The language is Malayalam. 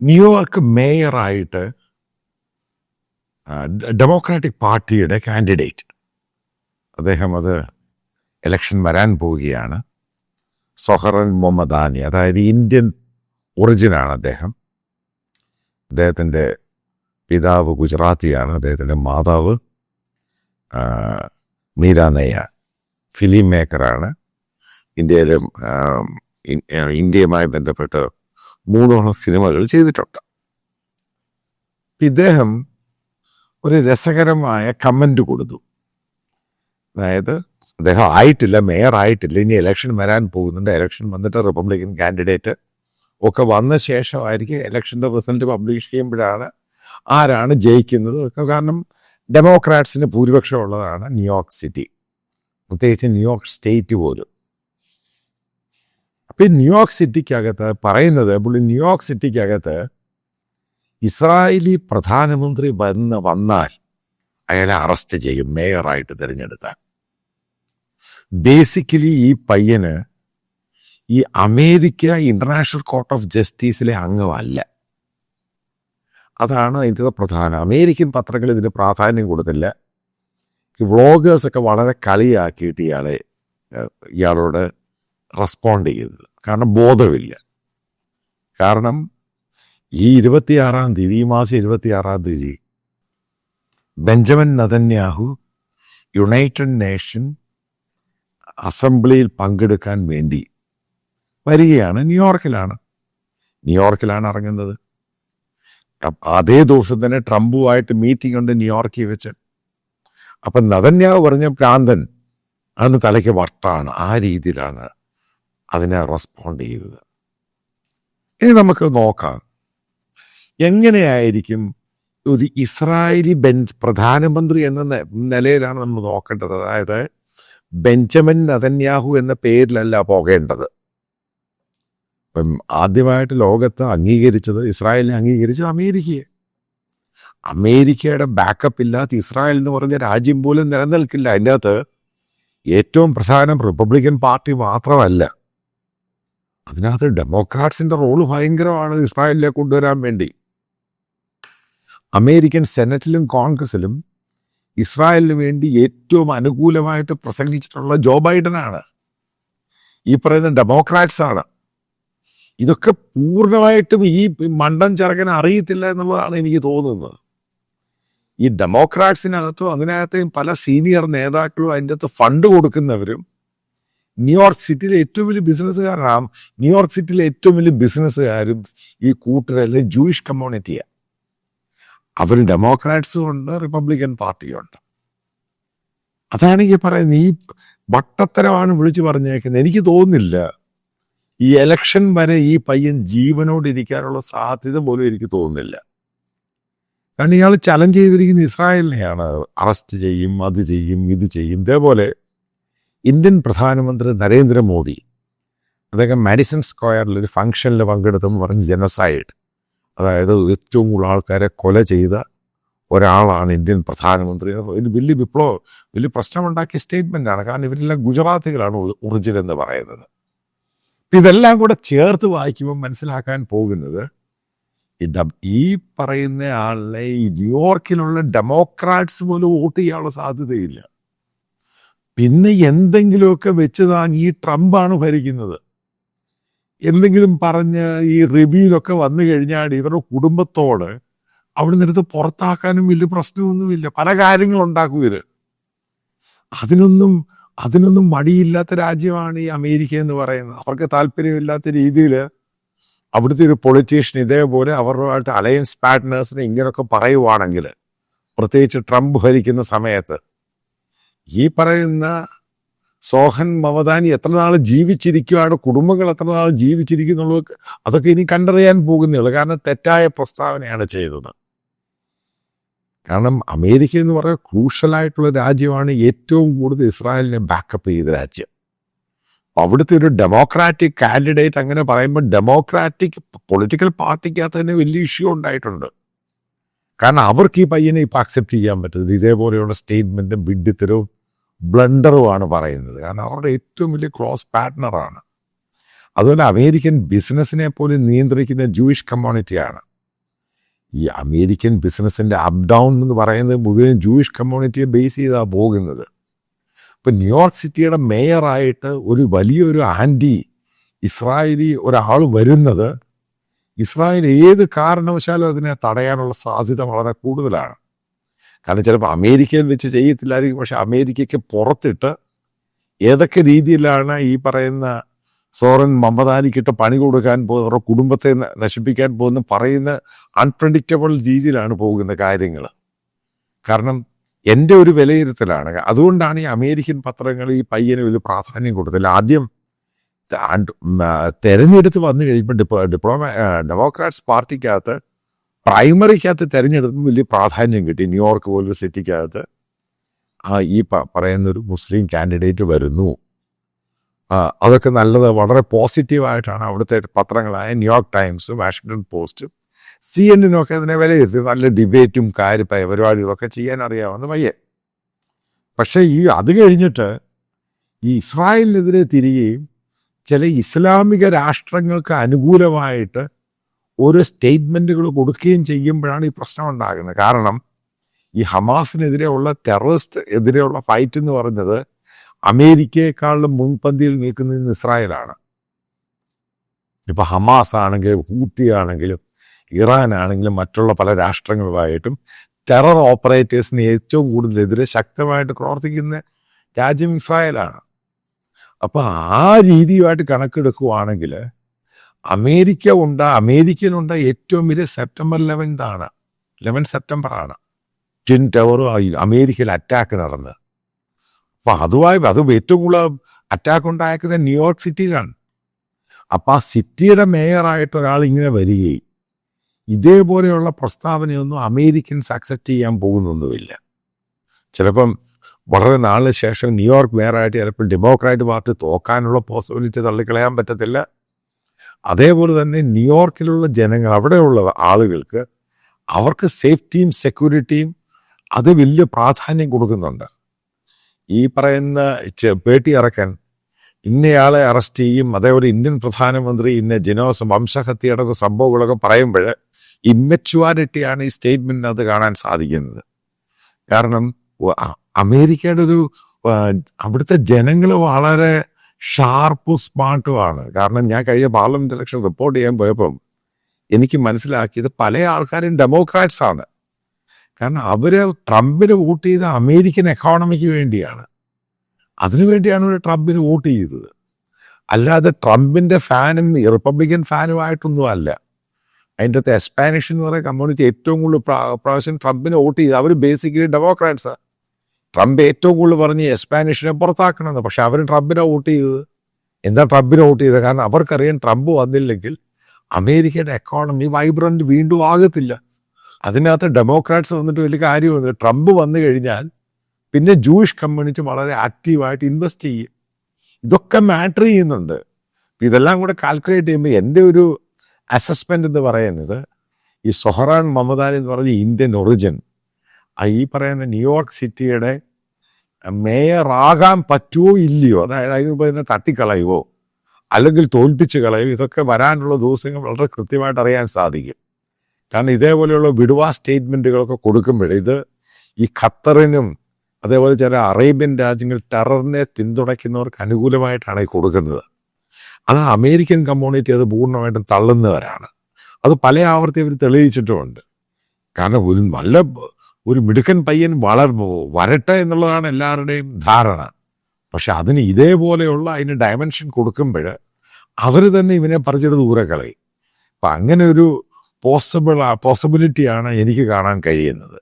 ന്യൂയോർക്ക് മേയറായിട്ട് ഡെമോക്രാറ്റിക് പാർട്ടിയുടെ കാൻഡിഡേറ്റ് അദ്ദേഹം അത് ഇലക്ഷൻ വരാൻ പോവുകയാണ്. സൊഹറൻ മൊഹമ്മദാനി അതായത് ഇന്ത്യൻ ഒറിജിനാണ് അദ്ദേഹം. അദ്ദേഹത്തിന്റെ പിതാവ് ഗുജറാത്തിയാണ് അദ്ദേഹത്തിന്റെ മാതാവ് മീരാനയ്യ ഫിലിം മേക്കറാണ് ഇന്ത്യയിലും ഇന്ത്യയുമായി ബന്ധപ്പെട്ട് മൂന്നോളം സിനിമകൾ ചെയ്തിട്ടുണ്ട്. ഇദ്ദേഹം ഒരു രസകരമായ കമന്റ് കൊടുത്തു. അതായത് അദ്ദേഹം ആയിട്ടില്ല മേയർ ആയിട്ടില്ല ഇനി ഇലക്ഷൻ വരാൻ പോകുന്നുണ്ട്. ഇലക്ഷൻ വന്നിട്ട് റിപ്പബ്ലിക്കൻ കാൻഡിഡേറ്റ് ഒക്കെ വന്ന ശേഷമായിരിക്കും ഇലക്ഷന്റെ റിസൾട്ട് പബ്ലിഷ് ചെയ്യുമ്പോഴാണ് ആരാണ് ജയിക്കുന്നത്. കാരണം ഡെമോക്രാറ്റ്സിന്റെ ഭൂരിപക്ഷം ഉള്ളതാണ് ന്യൂയോർക്ക് സിറ്റി പ്രത്യേകിച്ച് ന്യൂയോർക്ക് സ്റ്റേറ്റ് പോലും. ഈ ന്യൂയോർക്ക് സിറ്റിക്കകത്ത് പറയുന്നത് പുള്ളി ന്യൂയോർക്ക് സിറ്റിക്കകത്ത് ഇസ്രായേലി പ്രധാനമന്ത്രി വന്ന് വന്നാൽ അയാളെ അറസ്റ്റ് ചെയ്യും മേയറായിട്ട് തിരഞ്ഞെടുത്താൽ ബേസിക്കലി ഈ പയ്യന് ഈ അമേരിക്ക ഇന്റർനാഷണൽ കോർട്ട് ഓഫ് ജസ്റ്റിസിലെ അംഗമല്ല. അതാണ് അതിന്റെ പ്രധാനം. അമേരിക്കൻ പത്രങ്ങൾ ഇതിന് പ്രാധാന്യം കൊടുത്തില്ല. വ്ളോഗേഴ്സൊക്കെ വളരെ കളിയാക്കിയിട്ട് ഇയാളെ ഇയാളോട് റെസ്പോണ്ട് ചെയ്തത് കാരണം ബോധമില്ല. കാരണം ഈ ഇരുപത്തിയാറാം തീയതി ഈ മാസം ഇരുപത്തിയാറാം തീയതി ബെഞ്ചമിൻ നതന്യാഹു യുണൈറ്റഡ് നേഷൻ അസംബ്ലിയിൽ പങ്കെടുക്കാൻ വേണ്ടി വരികയാണ്. ന്യൂയോർക്കിലാണ്. ന്യൂയോർക്കിലാണ് ഇറങ്ങുന്നത്. അതേ ദിവസം തന്നെ ട്രംപുമായിട്ട് മീറ്റിംഗ് ഉണ്ട് ന്യൂയോർക്കിൽ വെച്ച്. അപ്പം നതന്യാവ് പറഞ്ഞ പ്രാന്തൻ അന്ന് തലയ്ക്ക് വട്ടാണ്. ആ രീതിയിലാണ് അതിനെ റെസ്പോണ്ട് ചെയ്തത് ഇനി നമുക്ക് നോക്കാം. എങ്ങനെയായിരിക്കും ഒരു ഇസ്രായേലി ബെഞ്ച് പ്രധാനമന്ത്രി എന്ന നിലയിലാണ് നമ്മൾ നോക്കേണ്ടത്. അതായത് ബെഞ്ചമിൻ നതന്യാഹു എന്ന പേരിലല്ല പോകേണ്ടത്. ഇപ്പം ആദ്യമായിട്ട് ലോകത്ത് അംഗീകരിച്ചത് ഇസ്രായേലിനെ അംഗീകരിച്ചത് അമേരിക്കയെ. അമേരിക്കയുടെ ബാക്കപ്പ് ഇല്ലാത്ത ഇസ്രായേൽ എന്ന് പറഞ്ഞ രാജ്യം പോലും നിലനിൽക്കില്ല. അതിന്റെ അകത്ത് ഏറ്റവും പ്രധാനം റിപ്പബ്ലിക്കൻ പാർട്ടി മാത്രമല്ല. അതിനകത്ത് ഡെമോക്രാറ്റ്സിന്റെ റോൾ ഭയങ്കരമാണ് ഇസ്രായേലിനെ കൊണ്ടുവരാൻ വേണ്ടി. അമേരിക്കൻ സെനറ്റിലും കോൺഗ്രസിലും ഇസ്രായേലിന് വേണ്ടി ഏറ്റവും അനുകൂലമായിട്ട് പ്രസംഗിച്ചിട്ടുള്ള ജോ ബൈഡനാണ്. ഈ പറയുന്ന ഡെമോക്രാറ്റ്സ് ആണ്. ഇതൊക്കെ പൂർണമായിട്ടും ഈ മണ്ടൻ ചെറുക്കനെ അറിയത്തില്ല എന്നുള്ളതാണ് എനിക്ക് തോന്നുന്നത്. ഈ ഡെമോക്രാറ്റ്സിനകത്തും അതിനകത്തെയും പല സീനിയർ നേതാക്കളും അതിന്റെ അകത്ത് ഫണ്ട് കൊടുക്കുന്നവരും ന്യൂയോർക്ക് സിറ്റിയിലെ ഏറ്റവും വലിയ ബിസിനസ്സുകാരനാണ് ന്യൂയോർക്ക് സിറ്റിയിലെ ഏറ്റവും വലിയ ബിസിനസ്സുകാരും ഈ കൂട്ടരല്ലേ ജൂയിഷ് കമ്മ്യൂണിറ്റിയാണ് അവർ ഡെമോക്രാറ്റ്സും ഉണ്ട് റിപ്പബ്ലിക്കൻ പാർട്ടിയും ഉണ്ട്. അതാണ് ഈ പറയുന്നത് ഈ വട്ടത്തരമാണ് വിളിച്ചു പറഞ്ഞേക്കുന്നത്. എനിക്ക് തോന്നുന്നില്ല ഈ എലക്ഷൻ വരെ ഈ പയ്യൻ ജീവനോടിരിക്കാനുള്ള സാധ്യത പോലും എനിക്ക് തോന്നുന്നില്ല. കാരണം ഇയാൾ ചലഞ്ച് ചെയ്തിരിക്കുന്ന ഇസ്രായേലിനെയാണ് അറസ്റ്റ് ചെയ്യും അത് ചെയ്യും ഇത് ചെയ്യും. ഇതേപോലെ ഇന്ത്യൻ പ്രധാനമന്ത്രി നരേന്ദ്രമോദി അദ്ദേഹം മാഡിസൺ സ്ക്വയറിൽ ഒരു ഫംഗ്ഷനിൽ പങ്കെടുത്തെന്ന് പറഞ്ഞ് ജനസൈഡ്. അതായത് ഏറ്റവും കൂടുതൽ ആൾക്കാരെ കൊല ചെയ്ത ഒരാളാണ് ഇന്ത്യൻ പ്രധാനമന്ത്രി. ഒരു വലിയ വിപ്ലവം വലിയ പ്രശ്നമുണ്ടാക്കിയ സ്റ്റേറ്റ്മെന്റാണ് കാരണം ഇവരെല്ലാം ഗുജറാത്തികളാണ് ഒറിജിൻ എന്ന് പറയുന്നത്. ഇതെല്ലാം കൂടെ ചേർത്ത് വായിക്കുമ്പോൾ മനസ്സിലാക്കാൻ പോകുന്നത് ഈ പറയുന്ന ആളിനെ ന്യൂയോർക്കിലുള്ള ഡെമോക്രാറ്റ്സ് പോലും വോട്ട് ചെയ്യാനുള്ള സാധ്യതയില്ല. പിന്നെ എന്തെങ്കിലുമൊക്കെ വെച്ച് താൻ ഈ ട്രംപാണ് ഭരിക്കുന്നത്. എന്തെങ്കിലും പറഞ്ഞ് ഈ റിവ്യൂലൊക്കെ വന്നു കഴിഞ്ഞാൽ ഇവരുടെ കുടുംബത്തോട് അവിടെ നിന്നെടുത്ത് പുറത്താക്കാനും വലിയ പ്രശ്നമൊന്നുമില്ല. പല കാര്യങ്ങളും ഉണ്ടാക്കും ഇവർ അതിനൊന്നും അതിനൊന്നും മടിയില്ലാത്ത രാജ്യമാണ് ഈ അമേരിക്ക എന്ന് പറയുന്നത്. അവർക്ക് താല്പര്യമില്ലാത്ത രീതിയിൽ അവിടുത്തെ ഒരു പൊളിറ്റീഷ്യൻ ഇതേപോലെ അവരുമായിട്ട് അലയൻസ് പാർട്ട്നേഴ്സിനെ ഇങ്ങനെയൊക്കെ പറയുവാണെങ്കിൽ പ്രത്യേകിച്ച് ട്രംപ് ഭരിക്കുന്ന സമയത്ത് ഈ പറയുന്ന സോഹൻ മമദാനി എത്ര നാൾ ജീവിച്ചിരിക്കുകയാണ് കുടുംബങ്ങൾ എത്ര നാൾ ജീവിച്ചിരിക്കുന്നുള്ളത് അതൊക്കെ ഇനി കണ്ടറിയാൻ പോകുന്നുള്ളൂ കാരണം തെറ്റായ പ്രസ്താവനയാണ് ചെയ്തത്. കാരണം അമേരിക്ക എന്ന് പറയുന്ന ക്രൂഷ്യലായിട്ടുള്ള രാജ്യമാണ് ഏറ്റവും കൂടുതൽ ഇസ്രായേലിനെ ബാക്കപ്പ് ചെയ്ത രാജ്യം. അവിടുത്തെ ഒരു ഡെമോക്രാറ്റിക് കാൻഡിഡേറ്റ് അങ്ങനെ പറയുമ്പോൾ ഡെമോക്രാറ്റിക് പൊളിറ്റിക്കൽ പാർട്ടിക്കകത്ത് തന്നെ വലിയ ഇഷ്യൂ ഉണ്ടായിട്ടുണ്ട്. കാരണം അവർക്ക് ഈ പയ്യനെ ഇപ്പം അക്സെപ്റ്റ് ചെയ്യാൻ പറ്റുന്നത് ഇതേപോലെയുള്ള സ്റ്റേറ്റ്മെന്റും വിഡ്ഢിത്തരവും ബ്ലണ്ടറുമാണ് പറയുന്നത്. കാരണം അവരുടെ ഏറ്റവും വലിയ ക്ലോസ് പാർട്ട്ണറാണ്. അതുപോലെ അമേരിക്കൻ ബിസിനസ്സിനെ പോലും നിയന്ത്രിക്കുന്ന ജൂയിഷ് കമ്മ്യൂണിറ്റിയാണ്. ഈ അമേരിക്കൻ ബിസിനസ്സിന്റെ അപ് ഡൗൺ എന്ന് പറയുന്നത് മുഴുവൻ ജൂയിഷ് കമ്മ്യൂണിറ്റിയെ ബേസ് ചെയ്താണ് പോകുന്നത്. ഇപ്പം ന്യൂയോർക്ക് സിറ്റിയുടെ മേയറായിട്ട് ഒരു വലിയൊരു ആന്റി ഇസ്രായേലി ഒരാൾ വരുന്നത് ഇസ്രായേൽ ഏത് കാരണവശാലും അതിനെ തടയാനുള്ള സാധ്യത വളരെ കൂടുതലാണ്. കാരണം ചിലപ്പോൾ അമേരിക്കയിൽ വെച്ച് ചെയ്യത്തില്ലായിരിക്കും. പക്ഷെ അമേരിക്കയ്ക്ക് പുറത്തിട്ട് ഏതൊക്കെ രീതിയിലാണ് ഈ പറയുന്ന സോറൻ മമതാനിക്കിട്ട് പണി കൊടുക്കാൻ പോകുന്ന അവരുടെ കുടുംബത്തെ നശിപ്പിക്കാൻ പോകുന്ന പറയുന്ന അൺപ്രഡിക്റ്റബിൾ രീതിയിലാണ് പോകുന്ന കാര്യങ്ങൾ. കാരണം എന്റെ ഒരു വിലയിരുത്തലാണ്. അതുകൊണ്ടാണ് ഈ അമേരിക്കൻ പത്രങ്ങൾ ഈ പയ്യന് വലിയ പ്രാധാന്യം കൊടുത്തില്ല. ആദ്യം തെരഞ്ഞെടുത്ത് വന്നു കഴിയുമ്പോൾ ഡിപ്ലോമ ഡെമോക്രാറ്റ്സ് പാർട്ടിക്കകത്ത് പ്രൈമറിക്കകത്ത് തിരഞ്ഞെടുപ്പ് വലിയ പ്രാധാന്യം കിട്ടി. ന്യൂയോർക്ക് പോലൊരു സിറ്റിക്കകത്ത് ആ ഈ പറയുന്നൊരു മുസ്ലിം കാൻഡിഡേറ്റ് വരുന്നു. അതൊക്കെ നല്ലത് വളരെ പോസിറ്റീവായിട്ടാണ് അവിടുത്തെ പത്രങ്ങളായ ന്യൂയോർക്ക് ടൈംസ് വാഷിങ്ടൺ പോസ്റ്റും സി എന്നിനൊക്കെ അതിനെ വിലയിരുത്തി. നല്ല ഡിബേറ്റും കാര്യ പരിപാടികളൊക്കെ ചെയ്യാൻ അറിയാവുന്ന പയ്യൻ. പക്ഷേ ഈ അത് കഴിഞ്ഞിട്ട് ഈ ഇസ്രായേലിനെതിരെ തിരികെയും ചില ഇസ്ലാമിക രാഷ്ട്രങ്ങൾക്ക് അനുകൂലമായിട്ട് ഓരോ സ്റ്റേറ്റ്മെന്റുകൾ കൊടുക്കുകയും ചെയ്യുമ്പോഴാണ് ഈ പ്രശ്നം ഉണ്ടാകുന്നത്. കാരണം ഈ ഹമാസിനെതിരെയുള്ള ടെററിസ്റ്റ് എതിരെയുള്ള ഫൈറ്റ് എന്ന് പറഞ്ഞത് അമേരിക്കയെക്കാളും മുൻപന്തിയിൽ നിൽക്കുന്നത് ഇസ്രായേലാണ്. ഇപ്പോൾ ഹമാസ് ആണെങ്കിലും ഹൂത്തി ആണെങ്കിലും ഇറാൻ ആണെങ്കിലും മറ്റുള്ള പല രാഷ്ട്രങ്ങളുമായിട്ടും ടെറർ ഓപ്പറേറ്റേഴ്സിന് ഏറ്റവും കൂടുതൽ എതിരെ ശക്തമായിട്ട് പ്രവർത്തിക്കുന്ന രാജ്യം ഇസ്രായേലാണ്. അപ്പോൾ ആ രീതിയുമായിട്ട് കണക്കെടുക്കുവാണെങ്കിൽ അമേരിക്ക ഉണ്ട് അമേരിക്കയിലുണ്ട് ഏറ്റവും വലിയ സെപ്റ്റംബർ ലെവൻത് ആണ്. ലെവൻ സെപ്റ്റംബർ ആണ്. ട്വിൻ ടവറും അമേരിക്കയിൽ അറ്റാക്ക് നടന്നത് അപ്പൊ അതുമായി അത് ഏറ്റവും കൂടുതൽ അറ്റാക്ക് ഉണ്ടാക്കുന്നത് ന്യൂയോർക്ക് സിറ്റിയിലാണ്. അപ്പൊ ആ സിറ്റിയുടെ മേയറായിട്ട് ഒരാൾ ഇങ്ങനെ വരികയും ഇതേപോലെയുള്ള പ്രസ്താവനയൊന്നും അമേരിക്കൻസ് അക്സെപ്റ്റ് ചെയ്യാൻ പോകുന്നൊന്നുമില്ല. ചിലപ്പം വളരെ നാളിന് ശേഷം ന്യൂയോർക്ക് മേയറായിട്ട് ചിലപ്പോൾ ഡെമോക്രാറ്റ് പാർട്ടി തോക്കാനുള്ള പോസിബിലിറ്റി തള്ളിക്കളയാൻ പറ്റത്തില്ല. അതേപോലെ തന്നെ ന്യൂയോർക്കിലുള്ള ജനങ്ങൾ അവിടെയുള്ള ആളുകൾക്ക് അവർക്ക് സേഫ്റ്റിയും സെക്യൂരിറ്റിയും അത് വലിയ പ്രാധാന്യം കൊടുക്കുന്നുണ്ട്. ഈ പറയുന്ന പേട്ടി ഇറക്കാൻ ഇന്നയാളെ അറസ്റ്റ് ചെയ്യും. അതേപോലെ ഇന്ത്യൻ പ്രധാനമന്ത്രി ഇന്ന ജനോസ് വംശഹത്യയുടെ സംഭവങ്ങളൊക്കെ പറയുമ്പോൾ ഇമ്മച്വാരിറ്റിയാണ് ഈ സ്റ്റേറ്റ്മെന്റിനകത്ത് കാണാൻ സാധിക്കുന്നത്. കാരണം അമേരിക്കയുടെ ഒരു അവിടുത്തെ ജനങ്ങൾ വളരെ ഷാർപ്പും സ്മാർട്ടുമാണ് കാരണം ഞാൻ കഴിഞ്ഞ പാർലമെന്റ് ഇലക്ഷൻ റിപ്പോർട്ട് ചെയ്യാൻ പോയപ്പം എനിക്ക് മനസ്സിലാക്കിയത് പല ആൾക്കാരും ഡെമോക്രാറ്റ്സ് ആണ്. കാരണം അവർ ട്രംപിന് വോട്ട് ചെയ്ത അമേരിക്കൻ എക്കോണമിക്ക് വേണ്ടിയാണ്. അതിനുവേണ്ടിയാണ് ഒരു ട്രംപിന് വോട്ട് ചെയ്തത്. അല്ലാതെ ട്രംപിന്റെ ഫാനും റിപ്പബ്ലിക്കൻ ഫാനുമായിട്ടൊന്നും അല്ല. അതിന്റെ അകത്ത് എസ്പാനിഷ് എന്ന് പറയുന്ന കമ്മ്യൂണിറ്റി ഏറ്റവും കൂടുതൽ പ്രാ- പ്രാവശ്യം ട്രംപിന് വോട്ട് ചെയ്ത്. അവർ ബേസിക്കലി ഡെമോക്രാറ്റ്സാ ട്രംപ് ഏറ്റവും കൂടുതൽ പറഞ്ഞ് എസ്പാനിഷിനെ പുറത്താക്കണമെന്ന്. പക്ഷെ അവർ ട്രംപിനെ വോട്ട് ചെയ്തത്. എന്താ ട്രംപിനെ വോട്ട് ചെയ്തത്? കാരണം അവർക്കറിയാം ട്രംപ് വന്നില്ലെങ്കിൽ അമേരിക്കയുടെ എക്കോണമി വൈബ്രന്റ് വീണ്ടും ആകത്തില്ല. അതിനകത്ത് ഡെമോക്രാറ്റ്സ് വന്നിട്ട് വലിയ കാര്യമൊന്നുമില്ല. ട്രംപ് വന്നു കഴിഞ്ഞാൽ പിന്നെ ജൂയിഷ് കമ്മ്യൂണിറ്റി വളരെ ആക്റ്റീവായിട്ട് ഇൻവെസ്റ്റ് ചെയ്യും. ഇതൊക്കെ മാറ്റർ ചെയ്യുന്നുണ്ട്. ഇതെല്ലാം കൂടെ കാൽക്കുലേറ്റ് ചെയ്യുമ്പോൾ എന്റെ ഒരു അസസ്മെന്റ് എന്ന് പറയുന്നത് ഈ സൊഹറാൻ മമദാൻ എന്ന് പറഞ്ഞ ഇന്ത്യൻ ഒറിജിൻ ഈ പറയുന്ന ന്യൂയോർക്ക് സിറ്റിയുടെ മേയറാകാൻ പറ്റുമോ ഇല്ലയോ? അതായത് അതിന് മുമ്പ് തന്നെ തട്ടിക്കളയുമോ അല്ലെങ്കിൽ തോൽപ്പിച്ച് കളയുമോ ഇതൊക്കെ വരാനുള്ള ദിവസങ്ങൾ വളരെ കൃത്യമായിട്ട് അറിയാൻ സാധിക്കും. കാരണം ഇതേപോലെയുള്ള വിടുവാ സ്റ്റേറ്റ്മെന്റുകളൊക്കെ കൊടുക്കുമ്പോൾ ഇത് ഈ ഖത്തറിനും അതേപോലെ ചില അറേബ്യൻ രാജ്യങ്ങൾ ടെററിനെ പിന്തുണയ്ക്കുന്നവർക്ക് അനുകൂലമായിട്ടാണ് ഈ കൊടുക്കുന്നത്. അത് അമേരിക്കൻ കമ്മ്യൂണിറ്റി അത് പൂർണമായിട്ടും തള്ളുന്നവരാണ്. അത് പല ആവർത്തി അവർ തെളിയിച്ചിട്ടുമുണ്ട്. കാരണം ഒരു നല്ല ഒരു മിടുക്കൻ പയ്യൻ വളർന്നു വരട്ടെ എന്നുള്ളതാണ് എല്ലാവരുടെയും ധാരണ. പക്ഷെ അതിന് ഇതേപോലെയുള്ള അതിന് ഡയമെൻഷൻ കൊടുക്കുമ്പോൾ അവർ തന്നെ ഇവനെ പറിച്ചെടുത്ത് ദൂരെ കളയും. അപ്പം അങ്ങനെ ഒരു പോസിബിൾ പോസിബിലിറ്റിയാണ് എനിക്ക് കാണാൻ കഴിയുന്നത്.